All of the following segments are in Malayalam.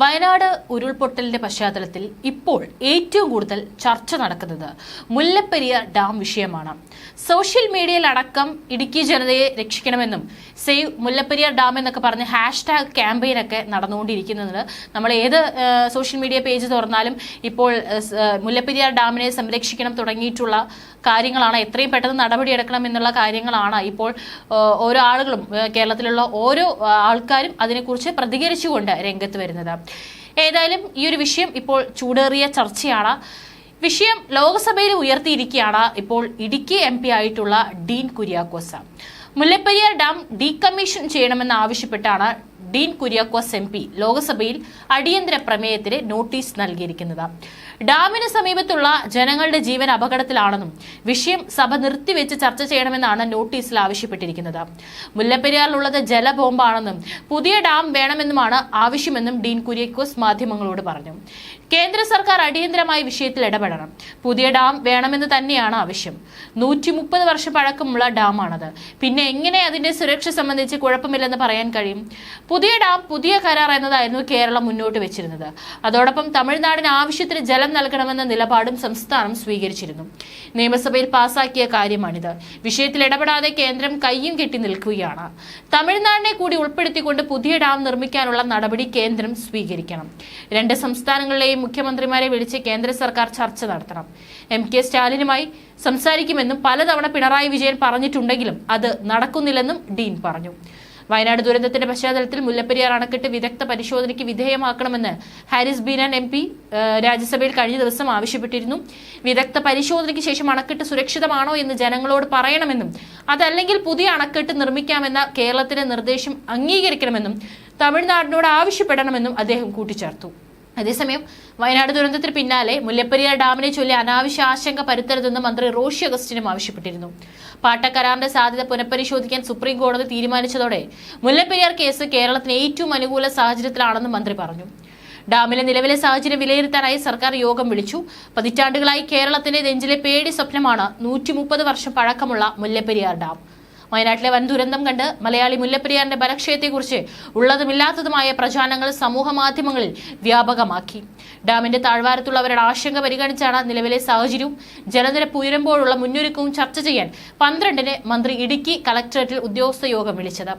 വയനാട് ഉരുൾപൊട്ടലിന്റെ പശ്ചാത്തലത്തിൽ ഇപ്പോൾ ഏറ്റവും കൂടുതൽ ചർച്ച നടക്കുന്നത് മുല്ലപ്പെരിയാർ ഡാം വിഷയമാണ്. സോഷ്യൽ മീഡിയയിൽ അടക്കം ഇടുക്കി ജനതയെ രക്ഷിക്കണമെന്നും സേവ് മുല്ലപ്പെരിയാർ ഡാം എന്നൊക്കെ പറഞ്ഞ് ഹാഷ്ടാഗ് ക്യാമ്പയിനൊക്കെ നടന്നുകൊണ്ടിരിക്കുന്നത് നമ്മൾ ഏത് സോഷ്യൽ മീഡിയ പേജ് തുറന്നാലും ഇപ്പോൾ മുല്ലപ്പെരിയാർ ഡാമിനെ സംരക്ഷിക്കണം തുടങ്ങിയിട്ടുള്ള കാര്യങ്ങളാണ്. എത്രയും പെട്ടെന്ന് നടപടിയെടുക്കണം എന്നുള്ള കാര്യങ്ങളാണ് ഇപ്പോൾ ഓരോ ആളുകളും കേരളത്തിലുള്ള ഓരോ ആൾക്കാരും അതിനെക്കുറിച്ച് പ്രതികരിച്ചുകൊണ്ട് രംഗത്ത് വരുന്നത്. ഏതായാലും ഈ ഒരു വിഷയം ഇപ്പോൾ ചൂടേറിയ ചർച്ചയാണ്. വിഷയം ലോകസഭയിൽ ഉയർത്തിയിരിക്കുകയാണ് ഇപ്പോൾ ഇടുക്കി എം പി ആയിട്ടുള്ള Dean Kuriakose. Mullaperiyar dam decommission ചെയ്യണമെന്ന് ആവശ്യപ്പെട്ടാണ് ഡീൻ കുര്യാക്കോസ് എം പി ലോക്സഭയിൽ അടിയന്തര പ്രമേയത്തിന് നോട്ടീസ് നൽകിയിരിക്കുന്നത്. ഡാമിന് സമീപത്തുള്ള ജനങ്ങളുടെ ജീവൻ അപകടത്തിലാണെന്നും വിഷയം സഭ നിർത്തിവെച്ച് ചർച്ച ചെയ്യണമെന്നാണ് നോട്ടീസിൽ ആവശ്യപ്പെട്ടിരിക്കുന്നത്. മുല്ലപ്പെരിയാറിലുള്ളത് ജലബോംബാണെന്നും പുതിയ ഡാം വേണമെന്നുമാണ് ആവശ്യമെന്നും ഡീൻ കുര്യാക്കോസ് മാധ്യമങ്ങളോട് പറഞ്ഞു. കേന്ദ്ര സർക്കാർ അടിയന്തരമായി വിഷയത്തിൽ ഇടപെടണം. പുതിയ ഡാം വേണമെന്ന് തന്നെയാണ് ആവശ്യം. നൂറ്റി മുപ്പത് വർഷം പഴക്കമുള്ള ഡാമാണത്. പിന്നെ എങ്ങനെ അതിന്റെ സുരക്ഷ സംബന്ധിച്ച് കുഴപ്പമില്ലെന്ന് പറയാൻ കഴിയും? പുതിയ ഡാം പുതിയ കരാർ എന്നതായിരുന്നു കേരളം മുന്നോട്ട് വെച്ചിരുന്നത്. അതോടൊപ്പം തമിഴ്നാടിന് ആവശ്യത്തിന് ജലം നൽകണമെന്ന നിലപാടും സംസ്ഥാനം സ്വീകരിച്ചിരുന്നു. നിയമസഭയിൽ പാസാക്കിയ കാര്യമാണിത്. വിഷയത്തിൽ ഇടപെടാതെ കേന്ദ്രം കയ്യും കെട്ടി നിൽക്കുകയാണ്. തമിഴ്നാടിനെ കൂടി ഉൾപ്പെടുത്തിക്കൊണ്ട് പുതിയ ഡാം നിർമ്മിക്കാനുള്ള നടപടി കേന്ദ്രം സ്വീകരിക്കണം. രണ്ട് സംസ്ഥാനങ്ങളിലെയും മുഖ്യമന്ത്രിമാരെ വിളിച്ച് കേന്ദ്ര സർക്കാർ ചർച്ച നടത്തണം. എം കെ സ്റ്റാലിനുമായി സംസാരിക്കുമെന്നും പലതവണ പിണറായി വിജയൻ പറഞ്ഞിട്ടുണ്ടെങ്കിലും അത് നടക്കുന്നില്ലെന്നും ഡീൻ പറഞ്ഞു. വയനാട് ദുരന്തത്തിന്റെ പശ്ചാത്തലത്തിൽ മുല്ലപ്പെരിയാർ അണക്കെട്ട് വിദഗ്ധ പരിശോധനയ്ക്ക് വിധേയമാക്കണമെന്ന് ഹാരിസ് ബീനാൻ എം പി രാജ്യസഭയിൽ കഴിഞ്ഞ ദിവസം ആവശ്യപ്പെട്ടിരുന്നു. വിദഗ്ധ പരിശോധനയ്ക്ക് ശേഷം അണക്കെട്ട് സുരക്ഷിതമാണോ എന്ന് ജനങ്ങളോട് പറയണമെന്നും അതല്ലെങ്കിൽ പുതിയ അണക്കെട്ട് നിർമ്മിക്കാമെന്ന കേരളത്തിന്റെ നിർദ്ദേശം അംഗീകരിക്കണമെന്നും തമിഴ്നാടിനോട് ആവശ്യപ്പെടണമെന്നും അദ്ദേഹം കൂട്ടിച്ചേർത്തു. അതേസമയം വയനാട് ദുരന്തത്തിന് പിന്നാലെ മുല്ലപ്പെരിയാർ ഡാമിനെ ചൊല്ലി അനാവശ്യ ആശങ്ക പരുത്തരുതെന്ന് മന്ത്രി റോഷി അഗസ്റ്റിനും ആവശ്യപ്പെട്ടിരുന്നു. പാട്ടക്കരാറിന്റെ സാധ്യത പുനഃപരിശോധിക്കാൻ സുപ്രീം കോടതി തീരുമാനിച്ചതോടെ മുല്ലപ്പെരിയാർ കേസ് കേരളത്തിന് ഏറ്റവും അനുകൂല സാഹചര്യത്തിലാണെന്ന് മന്ത്രി പറഞ്ഞു. ഡാമിലെ നിലവിലെ സാഹചര്യം വിലയിരുത്താനായി സർക്കാർ യോഗം വിളിച്ചു. പതിറ്റാണ്ടുകളായി കേരളത്തിന്റെ നെഞ്ചിലെ പേടി സ്വപ്നമാണ് നൂറ്റി വർഷം പഴക്കമുള്ള മുല്ലപ്പെരിയാർ ഡാം. വയനാട്ടിലെ വൻ ദുരന്തം കണ്ട് മലയാളി മുല്ലപ്പെരിയാറിന്റെ ബലക്ഷയത്തെക്കുറിച്ച് ഉള്ളതുമില്ലാത്തതുമായ പ്രചാരണങ്ങൾ സമൂഹ മാധ്യമങ്ങളിൽ വ്യാപകമാക്കി. ഡാമിന്റെ താഴ്വാരത്തുള്ളവരുടെ ആശങ്ക പരിഗണിച്ചാണ് നിലവിലെ സാഹചര്യവും. ജലനിരപ്പ് ഉയരുമ്പോഴുള്ള മുന്നൊരുക്കവും ചർച്ച ചെയ്യാൻ പന്ത്രണ്ടിന് മന്ത്രി ഇടുക്കി കളക്ടറേറ്റിൽ ഉദ്യോഗസ്ഥ യോഗം വിളിച്ചത്.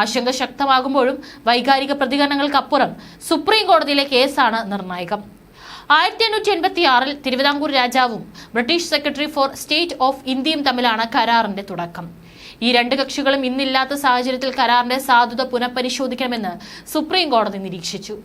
ആശങ്ക ശക്തമാകുമ്പോഴും വൈകാരിക പ്രതികരണങ്ങൾക്കപ്പുറം സുപ്രീം കോടതിയിലെ കേസാണ് നിർണായകം. ആയിരത്തി എണ്ണൂറ്റി എൺപത്തി ആറിൽ തിരുവിതാംകൂർ രാജാവും British secretary for state of ഇന്ത്യയും തമ്മിലാണ് കരാറിന്റെ തുടക്കം. ഈ രണ്ട് കക്ഷികളും ഇന്നില്ലാത്ത സാഹചര്യത്തിൽ കരാറിന്റെ സാധുത പുനഃപരിശോധിക്കണമെന്ന് സുപ്രീം കോടതി നിരീക്ഷിച്ചു.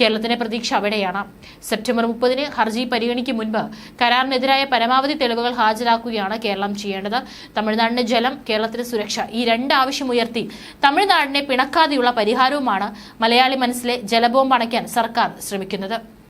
കേരളത്തിന്റെ പ്രതീക്ഷ അവിടെയാണ്. സെപ്റ്റംബർ മുപ്പതിന് ഹർജി പരിഗണിക്കും മുൻപ് കരാറിനെതിരായ പരമാവധി തെളിവുകൾ ഹാജരാക്കുകയാണ് കേരളം ചെയ്യേണ്ടത്. തമിഴ്നാടിന്റെ ജലം കേരളത്തിന്റെ സുരക്ഷ ഈ രണ്ട് ആവശ്യം ഉയർത്തി തമിഴ്നാടിനെ പിണക്കാതെയുള്ള പരിഹാരവുമാണ് മലയാളി മനസ്സിലെ ജലബോംബ് അണയ്ക്കാൻ സർക്കാർ ശ്രമിക്കുന്നത്.